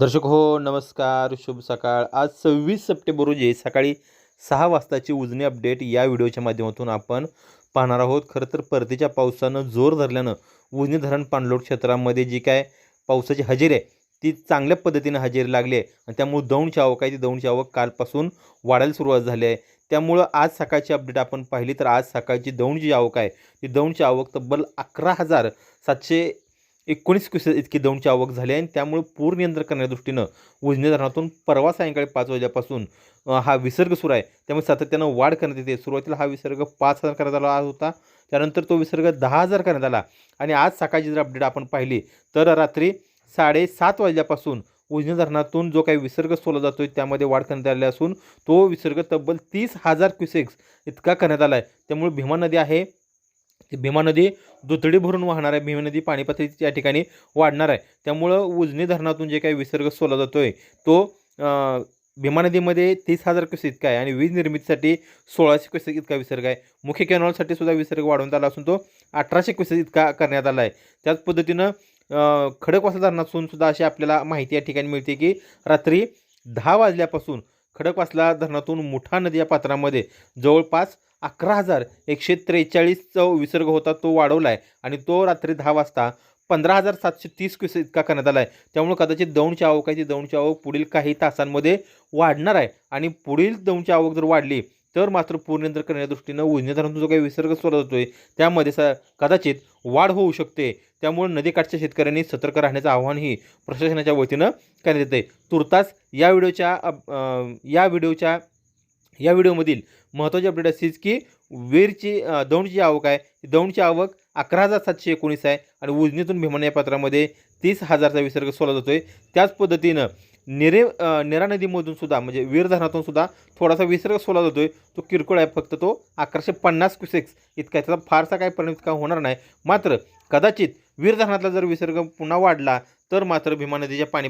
दर्शक हो नमस्कार शुभ सकाळ. आज सव्वीस सप्टेंबर रोजी सकाळी सहा वाजताची उजनी अपडेट या व्हिडिओच्या माध्यमातून आपण पाहणार आहोत. खरं तर परतीच्या पावसानं जोर धरल्यानं उजनी धरण पाणलोट क्षेत्रामध्ये जी काय पावसाची हजेरी आहे ती चांगल्या पद्धतीनं हजेरी लागली आहे. आणि त्यामुळे दौंडची आवक आहे ती दौंडची आवक कालपासून वाढायला सुरुवात झाली आहे. त्यामुळं आज सकाळची अपडेट आपण पाहिली तर आज सकाळची दौंडची आवक आहे. ती दौंडची आवक तब्बल अकरा हजार सातशे एकोणीस क्युसेस इतकी दौंडची आवक झाली आहे आणि त्यामुळे पूर नियंत्रण करण्याच्या दृष्टीनं उजनी धरणातून परवा सायंकाळी पाच वाजल्यापासून हा विसर्ग सुरू आहे. त्यामुळे सातत्यानं वाढ करण्यात येते. सुरुवातीला हा विसर्ग पाच हजार करण्यात आला होता. त्यानंतर तो विसर्ग दहा हजार करण्यात आला. आणि आज सकाळची जर अपडेट आपण पाहिली तर रात्री साडेसात वाजल्यापासून उजनी धरणातून जो काही विसर्ग सोडला जातो आहे त्यामध्ये वाढ करण्यात आली असून तो विसर्ग तब्बल तीस हजार क्युसेक्स इतका करण्यात आला आहे त्यामुळे भीमा नदी आहे भीमा नदी दुथडी भरून वाहणार आहे. भीमा नदी पाणी पातळी त्या ठिकाणी वाढणार आहे. त्यामुळं उजनी धरणातून जे काही विसर्ग सोडला जातो आहे तो भीमा नदीमध्ये तीस हजार क्युसेक इतका आहे आणि वीज निर्मितीसाठी सोळाशे क्युसेक इतका विसर्ग आहे. मुख्य कॅनॉलसाठी सुद्धा विसर्ग वाढवण्यात आला असून तो अठराशे क्युसेक इतका करण्यात आला आहे. त्याच पद्धतीनं खडकवासा धरणातून सुद्धा अशी आपल्याला माहिती या ठिकाणी मिळते की रात्री दहा वाजल्यापासून खडकवासला धरणातून मुठा नदी या पात्रामध्ये जवळपास अकरा हजार. एकशे त्रेचाळीसचा विसर्ग होता तो वाढवला आहे आणि तो रात्री दहा वाजता पंधरा हजार सातशे तीस क्युसेक इतका करण्यात आला आहे त्यामुळे कदाचित दौंडची आवक आहे. ती दौंडची आवक पुढील काही तासांमध्ये वाढणार आहे. आणि पुढील दौंडची आवक जर वाढली तर मात्र पूर्णनियंत्रण करण्याच्या दृष्टीनं उजनी धरणातून जो काही विसर्ग सोडला होतो आहे त्यामध्ये स कदाचित वाढ होऊ शकते. त्यामुळे नदीकाठच्या शेतकऱ्यांनी सतर्क राहण्याचं आव्हानही प्रशासनाच्या वतीनं करण्यात येते तुर्तास या व्हिडिओच्या या व्हिडिओच्या या व्हिडिओमधील महत्त्वाची अपडेट अशीच की वीरची दौंडची आवक आहे. ती दौंडची आवक अकरा हजार सातशे एकोणीस आहे आणि उजनीतून भीमान या पात्रामध्ये तीस हजारचा विसर्ग सोडला जातो आहे त्याच पद्धतीनं निरे नेरा निरा नदीमधून सुद्धा म्हणजे वीर धरणातून सुद्धा थोडासा विसर्ग सोडला जातो आहे तो किरकोळ आहे फक्त तो अकराशे पन्नास क्युसेक्स इतका त्याचा फारसा काही परिणाम इतका होणार नाही. मात्र कदाचित वीर धरणातला जर विसर्ग पुन्हा वाढला तर मात्र भीमा नदीच्या पाणी